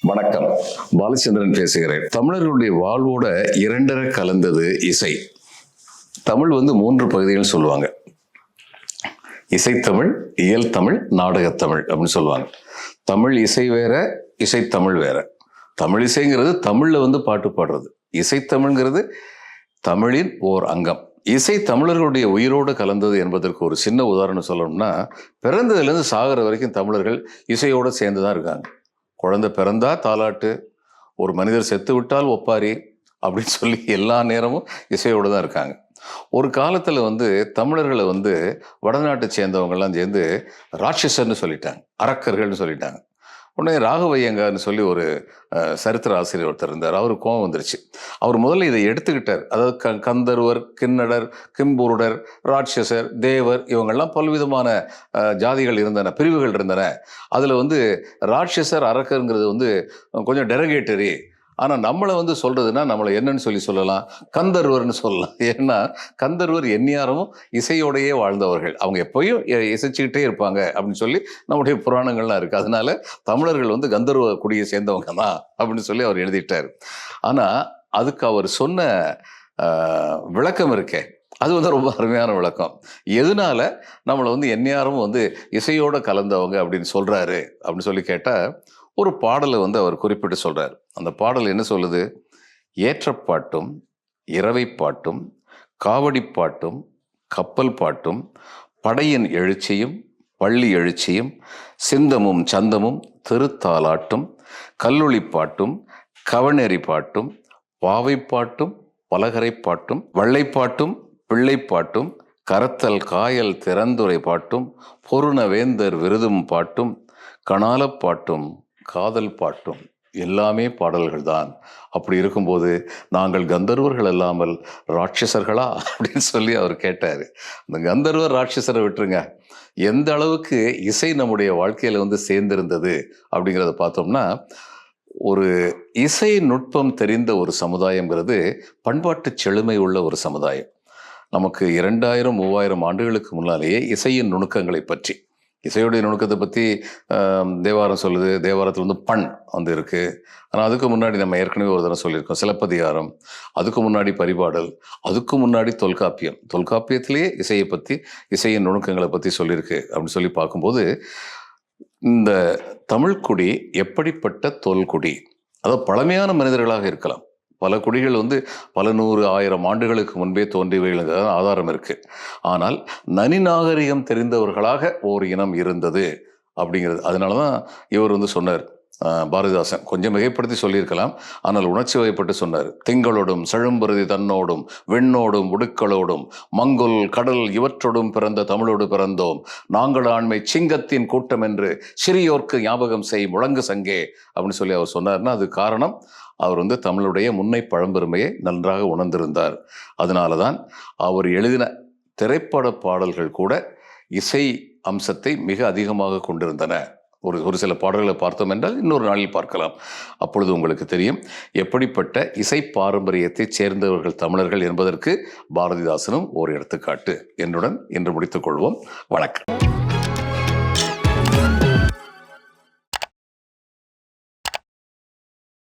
வணக்கம். பாலச்சந்திரன் பேசுகிறேன். தமிழர்களுடைய வாழ்வோட இரண்டரை கலந்தது இசை. தமிழ் வந்து மூன்று பகுதிகள் சொல்லுவாங்க. இசைத்தமிழ் இயல் தமிழ் நாடகத்தமிழ் அப்படின்னு சொல்லுவாங்க. தமிழ் இசை வேற இசைத்தமிழ் வேற. தமிழ் இசைங்கிறது தமிழில் வந்து பாட்டு பாடுறது. இசைத்தமிழ்ங்கிறது தமிழின் ஓர் அங்கம். இசை தமிழர்களுடைய உயிரோடு கலந்தது என்பதற்கு ஒரு சின்ன உதாரணம் சொல்லணும்னா பிறந்ததுலேருந்து சாகிற வரைக்கும் தமிழர்கள் இசையோடு சேர்ந்து தான் இருக்காங்க. குழந்தை பிறந்தா தாலாட்டு ஒரு மனிதர் செத்து விட்டால் ஒப்பாரி அப்படின்னு சொல்லி எல்லா நேரமும் இசையோடு தான் இருக்காங்க. ஒரு காலத்தில் வந்து தமிழர்களை வந்து வடநாட்டை சேர்ந்தவங்கெல்லாம் சேர்ந்து ராட்சசர்னு சொல்லிட்டாங்க அரக்கர்கள்னு சொல்லிட்டாங்க. உடனே ராகவையங்கார்னு சொல்லி ஒரு சரித்திர ஆசிரியர் ஒருத்தர் இருந்தார். அவருக்கு கோவம் வந்துருச்சு. அவர் முதல்ல இதை எடுத்துக்கிட்டார். அதாவது க கந்தர்வர் கிண்ணடர் கிம்புருடர் ராட்சசர் தேவர் இவங்கெல்லாம் பல்விதமான ஜாதிகள் இருந்தன பிரிவுகள் இருந்தன. அதில் வந்து ராட்சசர் அரக்கருங்கிறது வந்து கொஞ்சம் டெரகேட்டரி. ஆனால் நம்மளை வந்து சொல்கிறதுனா நம்மளை என்னன்னு சொல்லி சொல்லலாம். கந்தர்வர்னு சொல்லலாம். ஏன்னா கந்தர்வர் எந்நியாரமும் இசையோடையே வாழ்ந்தவர்கள். அவங்க எப்பயும் இ- இசைச்சுக்கிட்டே இருப்பாங்க அப்படின்னு சொல்லி நம்முடைய புராணங்கள்லாம் இருக்குது அதனால தமிழர்கள் வந்து கந்தர்வ குடியை சேர்ந்தவங்க தான் அப்படின்னு சொல்லி அவர் எழுதிட்டார். ஆனால் அதுக்கு அவர் சொன்ன விளக்கம் இருக்கே. அது வந்து ரொம்ப அருமையான விளக்கம். எதனால நம்மளை வந்து எந்நேரமும் வந்து இசையோடு கலந்தவங்க அப்படின்னு சொல்கிறாரு அப்படின்னு சொல்லி கேட்டால் ஒரு பாடலை வந்து அவர் குறிப்பிட்டு சொல்கிறார் அந்த பாடல் என்ன சொல்லுது? ஏற்றப்பாட்டும் இரவை பாட்டும் காவடி பாட்டும் கப்பல் பாட்டும் படையின் எழுச்சியும் பள்ளி எழுச்சியும் சிந்தமும் சந்தமும் திருத்தாலாட்டும் கல்லொளி பாட்டும் கவனெறி பாட்டும் பாவை பாட்டும் பலகரை பாட்டும் வள்ளைப்பாட்டும் பிள்ளைப்பாட்டும் கரத்தல் காயல் திறந்துரை பாட்டும் பொருணவேந்தர் விருதும் பாட்டும் கணாலப்பாட்டும் காதல் பாட்டும் எல்லாமே பாடல்கள் தான் அப்படி இருக்கும்போது நாங்கள் கந்தர்வர்கள் அல்லாமல் ராட்சசர்களா? அப்படின்னு சொல்லி அவர் கேட்டார். அந்த கந்தர்வர் ராட்சசரை விட்டுருங்க. எந்த அளவுக்கு இசை நம்முடைய வாழ்க்கையில் வந்து சேர்ந்திருந்தது அப்படிங்கிறத பார்த்தோம்னா ஒரு இசை நுட்பம் தெரிந்த ஒரு சமுதாயங்கிறது பண்பாட்டு செழுமை உள்ள ஒரு சமுதாயம். நமக்கு இரண்டாயிரம் மூவாயிரம் ஆண்டுகளுக்கு முன்னாலேயே இசையின் நுணுக்கங்களை பற்றி இசையுடைய நுணுக்கத்தை பற்றி தேவாரம் சொல்லுது. தேவாரத்தில் வந்து பண் வந்து இருக்குது ஆனால் அதுக்கு முன்னாடி நம்ம ஏற்கனவே ஒரு தடவை சொல்லியிருக்கோம். சிலப்பதிகாரம் அதுக்கு முன்னாடி பரிபாடல் அதுக்கு முன்னாடி தொல்காப்பியம். தொல்காப்பியத்திலேயே இசையை பற்றி இசையின் நுணுக்கங்களை பற்றி சொல்லியிருக்கு அப்படின்னு சொல்லி பார்க்கும்போது இந்த தமிழ்குடி எப்படிப்பட்ட தொல்குடி? அதாவது பழமையான மனிதர்களாக இருக்கலாம். பல குடிகள் வந்து பல நூறு ஆயிரம் ஆண்டுகளுக்கு முன்பே தோன்றியவைகள் ஆதாரம் இருக்குது ஆனால் நனி நாகரிகம் தெரிந்தவர்களாக ஓர் இனம் இருந்தது அப்படிங்கிறது. அதனால தான் இவர் வந்து சொன்னார் பாரதிதாசன் கொஞ்சம் மிகைப்படுத்தி சொல்லியிருக்கலாம். ஆனால் உணர்ச்சி வகைப்பட்டு சொன்னார். திங்களோடும் செழும்பருதி தன்னோடும் விண்ணோடும் உடுக்களோடும் மங்குல் கடல் இவற்றோடும் பிறந்த தமிழோடு பிறந்தோம். நாங்கள் ஆண்மை சிங்கத்தின் கூட்டம் என்று சிறியோர்க்கு ஞாபகம் செய் முழங்கு சங்கே அப்படின்னு சொல்லி அவர் சொன்னார்னா அது காரணம் அவர் வந்து தமிழுடைய முன்னை பழம்பெருமையை நன்றாக உணர்ந்திருந்தார். அதனால தான் அவர் எழுதின திரைப்பட பாடல்கள் கூட இசை அம்சத்தை மிக அதிகமாக கொண்டிருந்தன. ஒரு ஒரு சில பாடல்களை பார்த்தோம் என்றால் இன்னொரு நாளில் பார்க்கலாம். அப்பொழுது உங்களுக்கு தெரியும். எப்படிப்பட்ட இசை பாரம்பரியத்தைச் சேர்ந்தவர்கள் தமிழர்கள் என்பதற்கு பாரதிதாசனும் ஒரு எடுத்துக்காட்டு. என்னுடன் இன்று முடித்துக் கொள்வோம். வணக்கம்.